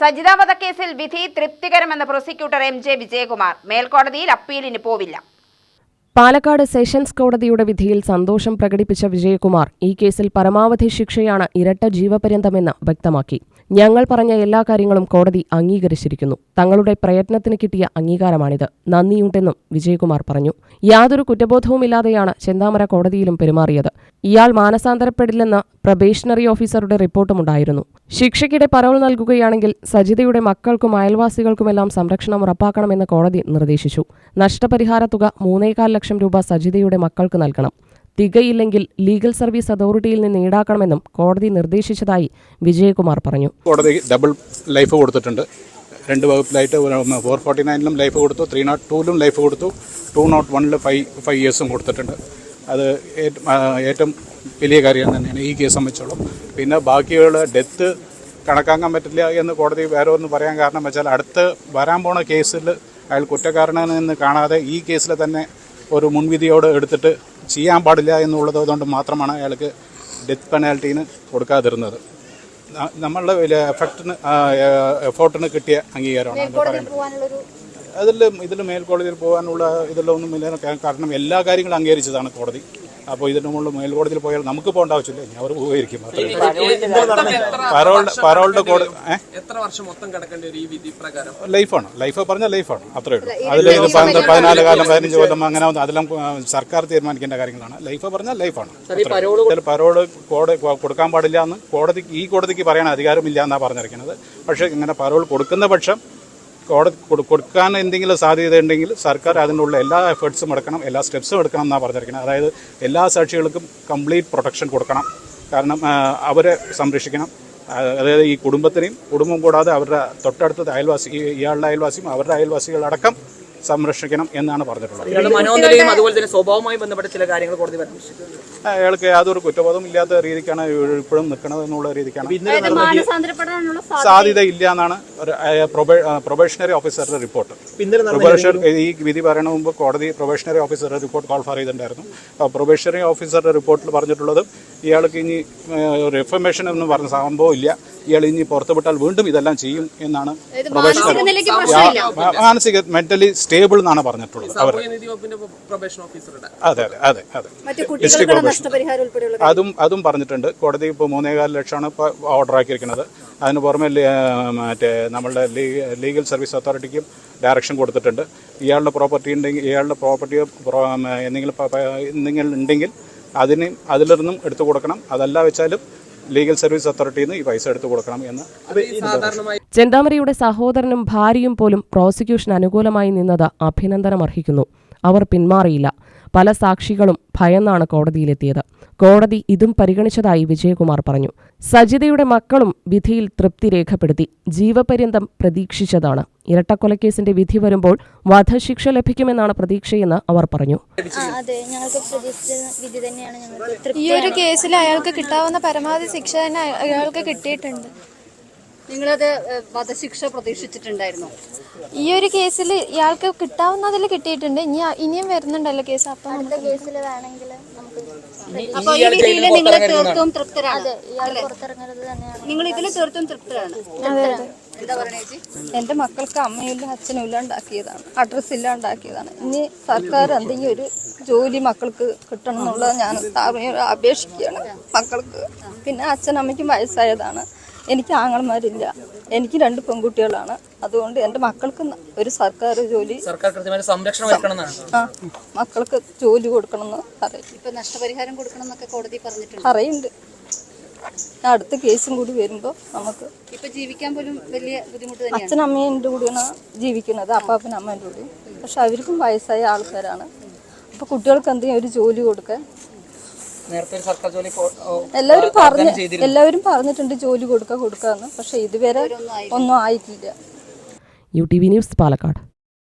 സജിത വധക്കേസിൽ വിധി തൃപ്തികരമെന്ന് പ്രോസിക്യൂട്ടർ എം ജെ വിജയകുമാർ. മേൽക്കോടതിയിൽ അപ്പീലിന് പോവില്ല. പാലക്കാട് സെഷൻസ് കോടതിയുടെ വിധിയിൽ സന്തോഷം പ്രകടിപ്പിച്ച വിജയകുമാർ ഈ കേസിൽ പരമാവധി ശിക്ഷയാണ് ഇരട്ട ജീവപര്യന്തമെന്ന് വ്യക്തമാക്കി. ഞങ്ങൾ പറഞ്ഞ എല്ലാ കാര്യങ്ങളും കോടതി അംഗീകരിച്ചിരിക്കുന്നു. തങ്ങളുടെ പ്രയത്നത്തിന് കിട്ടിയ അംഗീകാരമാണിത്. നന്ദിയുണ്ടെന്നും വിജയകുമാർ പറഞ്ഞു. യാതൊരു കുറ്റബോധവുമില്ലാതെയാണ് ചെന്താമര കോടതിയിലും പെരുമാറിയത്. ഇയാൾ മാനസാന്തരപ്പെടില്ലെന്ന പ്രൊബേഷണറി ഓഫീസറുടെ റിപ്പോർട്ടുമുണ്ടായിരുന്നു. ശിക്ഷയ്ക്കിടെ പരോൾ നൽകുകയാണെങ്കിൽ സജിതയുടെ മക്കൾക്കും അയൽവാസികൾക്കുമെല്ലാം സംരക്ഷണം ഉറപ്പാക്കണമെന്ന് കോടതി നിർദ്ദേശിച്ചു. നഷ്ടപരിഹാര തുക മൂന്നേകാൽ ലക്ഷം രൂപ സജിതയുടെ മക്കൾക്ക് നൽകണം. തികയില്ലെങ്കിൽ ലീഗൽ സർവീസ് അതോറിറ്റിയിൽ നിന്ന് ഈടാക്കണമെന്നും കോടതി നിർദ്ദേശിച്ചതായി വിജയകുമാർ പറഞ്ഞു. കോടതി ഡബിൾ ലൈഫ് കൊടുത്തിട്ടുണ്ട്. രണ്ട് വകുപ്പിലായിട്ട് ഫോർ ഫോർട്ടി നയനിലും ലൈഫ് കൊടുത്തു ത്രീ നോട്ട് ടൂവിലും ലൈഫ് കൊടുത്തു ടു നോട്ട് വണ്ണിൽ ഫൈവ് ഫൈവ് ഇയേഴ്സും കൊടുത്തിട്ടുണ്ട്. അത് ഏറ്റ്- ഏറ്റവും വലിയ കാര്യം തന്നെയാണ് ഈ കേസ് സംബന്ധിച്ചോളം. പിന്നെ ബാക്കിയുള്ള ഡെത്ത് കണക്കാക്കാൻ പറ്റില്ല എന്ന് കോടതി വേറെ ഒന്ന് പറയാൻ കാരണം വെച്ചാൽ അടുത്ത് വരാൻ പോണ കേസിൽ അയാൾ കുറ്റക്കാരനെന്ന് കാണാതെ ഈ കേസിൽ തന്നെ ഒരു മുൻവിധിയോട് എടുത്തിട്ട് ചെയ്യാൻ പാടില്ല എന്നുള്ളത് കൊണ്ട് മാത്രമാണ് അയാൾക്ക് ഡെത്ത് പെനാൽറ്റീന് കൊടുക്കാതിരുന്നത്. നമ്മളുടെ എഫക്റ്റിന് എഫോർട്ടിന് കിട്ടിയ അംഗീകാരമാണ് പറയാൻ പറ്റും. അതിൽ ഇതിൽ മേൽക്കോടതിയിൽ പോകാനുള്ള ഇതെല്ലാം ഒന്നും ഇല്ല കാരണം എല്ലാ കാര്യങ്ങളും അംഗീകരിച്ചതാണ് കോടതി. അപ്പോൾ ഇതിന് മുകളിൽ മേൽക്കോടതിയിൽ പോയാൽ നമുക്ക് പോകേണ്ട ആവശ്യമില്ല. ഇനി അവർ പോയിരിക്കും. പരോളുടെ പരോളുടെ കോടതി എത്ര വർഷം മൊത്തം കിടക്കേണ്ടി വരും ഈ വിധി പ്രകാരം? ലൈഫാണ്. ലൈഫ് പറഞ്ഞാൽ ലൈഫാണ്. അത്രേ ഉള്ളൂ. അതിൽ പതിനാല് കാലം പതിനഞ്ച് കൊല്ലം അങ്ങനെ അതെല്ലാം സർക്കാർ തീരുമാനിക്കേണ്ട കാര്യങ്ങളാണ്. ലൈഫ് പറഞ്ഞാൽ ലൈഫാണ്. ഇതിൽ പരോൾ കോടതി കൊടുക്കാൻ പാടില്ല എന്ന് കോടതി ഈ കോടതിക്ക് പറയാൻ അധികാരമില്ല എന്നാണ് പറഞ്ഞിരിക്കുന്നത്. പക്ഷേ ഇങ്ങനെ പരോൾ കൊടുക്കുന്ന പക്ഷം കോടതി കൊടുക്കാൻ എന്തെങ്കിലും സാധ്യത ഉണ്ടെങ്കിൽ സർക്കാർ അതിനുള്ള എല്ലാ എഫേർട്സും എടുക്കണം എല്ലാ സ്റ്റെപ്സും എടുക്കണം എന്നാണ് പറഞ്ഞിരിക്കുന്നത്. അതായത് എല്ലാ സാക്ഷികൾക്കും കംപ്ലീറ്റ് പ്രൊട്ടക്ഷൻ കൊടുക്കണം. കാരണം അവരെ സംരക്ഷിക്കണം. അതായത് ഈ കുടുംബത്തിനെയും കുടുംബം കൂടാതെ അവരുടെ തൊട്ടടുത്ത അയൽവാസി ഇയാളുടെ അയൽവാസിയും അവരുടെ അയൽവാസികളടക്കം സംരക്ഷിക്കണം എന്നാണ് പറഞ്ഞിട്ടുള്ളത്. അതുപോലെ തന്നെ സ്വഭാവവുമായി ബന്ധപ്പെട്ട ചില കാര്യങ്ങൾ കോടതി അയാൾക്ക് യാതൊരു കുറ്റബോധം ഇല്ലാത്ത രീതിക്കാണ് ഇപ്പോഴും നിൽക്കുന്നത് എന്നുള്ള രീതിക്കാണ് സാധ്യത ഇല്ല എന്നാണ് പ്രൊബേഷണറി ഓഫീസറുടെ റിപ്പോർട്ട്. പ്രൊബേഷണർ ഈ വിധി പറയണ മുമ്പ് കോടതി പ്രൊബേഷണറി ഓഫീസറുടെ റിപ്പോർട്ട് കോൾ ഫർ ചെയ്തിട്ടുണ്ടായിരുന്നു. പ്രൊബേഷണറി ഓഫീസറുടെ റിപ്പോർട്ടിൽ പറഞ്ഞിട്ടുള്ളത് ഇയാൾക്ക് ഇനി റിഫർമേഷൻ ഒരു എഫർമേഷൻ എന്ന് പറഞ്ഞ സംഭവം ഇല്ല. ഇയാൾ ഇനി പുറത്തുവിട്ടാൽ വീണ്ടും ഇതെല്ലാം ചെയ്യും എന്നാണ് മാനസിക മെന്റലി സ്റ്റേബിൾ എന്നാണ് പറഞ്ഞിട്ടുള്ളത്. അവർ അതെ അതെ അതെ അതെ. District probation. അതും അതും പറഞ്ഞിട്ടുണ്ട്. കോടതി ഇപ്പോൾ മൂന്നേകാൽ ലക്ഷമാണ് ഇപ്പോൾ ഓർഡർ ആക്കിയിരിക്കുന്നത്. അതിന് പുറമെ മറ്റേ നമ്മളുടെ ലീഗൽ സർവീസ് അതോറിറ്റിക്കും ഡയറക്ഷൻ കൊടുത്തിട്ടുണ്ട്. ഇയാളുടെ പ്രോപ്പർട്ടി ഉണ്ടെങ്കിൽ ഇയാളുടെ പ്രോപ്പർട്ടി എന്തെങ്കിലും എന്തെങ്കിലും ഉണ്ടെങ്കിൽ അതിന് അതിൽ നിന്നും എടുത്തു കൊടുക്കണം. അതല്ല വെച്ചാലും ലീഗൽ സർവീസ് അതോറിറ്റിയിൽ നിന്ന് ഈ പൈസ എടുത്തു കൊടുക്കണം എന്ന് ചെന്താമരയുടെ സഹോദരനും ഭാര്യയും പോലും പ്രോസിക്യൂഷൻ അനുകൂലമായി നിന്നത് അഭിനന്ദനം അർഹിക്കുന്നു അവർ പിന്മാറിയില്ല. പല സാക്ഷികളും ഭയന്നാണ് കോടതിയിലെത്തിയത്. കോടതി ഇതും പരിഗണിച്ചതായി വിജയകുമാർ പറഞ്ഞു. സജിതയുടെ മക്കളും വിധിയിൽ തൃപ്തി രേഖപ്പെടുത്തി. ജീവപര്യന്തം പ്രതീക്ഷിച്ചതാണ്. ഇരട്ടക്കൊലക്കേസിന്റെ വിധി വരുമ്പോൾ വധശിക്ഷ ലഭിക്കുമെന്നാണ് പ്രതീക്ഷയെന്ന് അവർ പറഞ്ഞു. അതെ. ഞങ്ങൾക്ക് പ്രതീക്ഷിച്ച വിധി തന്നെയാണ് ഞങ്ങൾക്ക് ഈ ഒരു കേസിൽ അയാൾക്ക് കിട്ടാവുന്ന പരമാവധി ശിക്ഷ തന്നെ അയാൾക്ക് കിട്ടിയിട്ടുണ്ട്. നിങ്ങളത് വധശിക്ഷ പ്രതീക്ഷിച്ചിട്ടുണ്ടായിരുന്നു. ഈ ഒരു കേസിൽ ഇയാൾക്ക് കിട്ടാവുന്നതിൽ കിട്ടിയിട്ടുണ്ട്. ഇനി ഇനിയും വരുന്നുണ്ടല്ലോ കേസ്. അപ്പം അടുത്ത കേസിൽ വേണമെങ്കിൽ നമുക്ക് അപ്പൊ ഈ വിധിയിൽ നിങ്ങൾ തീർത്തും തൃപ്തരാണ്. നിങ്ങൾ ഇതിൽ തീർത്തും തൃപ്തരാണ്. ചേച്ചി? മക്കൾക്ക് അമ്മയില്ല അച്ഛനും ഇല്ല ഉണ്ടാക്കിയതാണ്. അഡ്രസ്സ് ഇല്ല ഉണ്ടാക്കിയതാണ്. ഇനി സർക്കാർ എന്തെങ്കിലും ഒരു ജോലി മക്കൾക്ക് കിട്ടണം എന്നുള്ളത് ഞാൻ അപേക്ഷിക്കുകയാണ് മക്കൾക്ക്. പിന്നെ അച്ഛനമ്മയ്ക്കും വയസ്സായതാണ്. എനിക്ക് ആങ്ങളമാരില്ല. എനിക്ക് രണ്ട് പെൺകുട്ടികളാണ്. അതുകൊണ്ട് എന്റെ മക്കൾക്ക് ഒരു സർക്കാർ ജോലി സർക്കാർ കൃത്യമായ സംരക്ഷണം ആ മക്കൾക്ക് ജോലി കൊടുക്കണമെന്ന് പറയും. ഇപ്പൊ നഷ്ടപരിഹാരം കൊടുക്കണം എന്നൊക്കെ കോടതി പറഞ്ഞിട്ടുണ്ട്. പറയുന്നുണ്ട്. അടുത്ത കേസും കൂടി വരുമ്പോൾ നമുക്ക് ഇപ്പൊ ജീവിക്കാൻ പോലും വലിയ ബുദ്ധിമുട്ട് തന്നെയാണ്. അച്ഛനമ്മേന്റെ കൂടെയാണ് ജീവിക്കുന്നത് അപ്പാപ്പനും അമ്മേന്റെ കൂടെ പക്ഷെ അവർക്കും വയസ്സായ ആൾക്കാരാണ്. അപ്പോൾ കുട്ടികൾക്ക് എന്തെങ്കിലും ഒരു ജോലി കൊടുക്കാൻ നേരത്തെ ഒരു സർക്കാർ ജോലി കോ- ഓ, എല്ലാവരും പറഞ്ഞു എല്ലാവരും പറഞ്ഞിട്ടുണ്ട് ജോലി കൊടുക്ക കൊടുക്കാന്ന്. പക്ഷെ ഇതുവരെ ഒന്നും ആയിട്ടില്ല. U T V news Palakkad.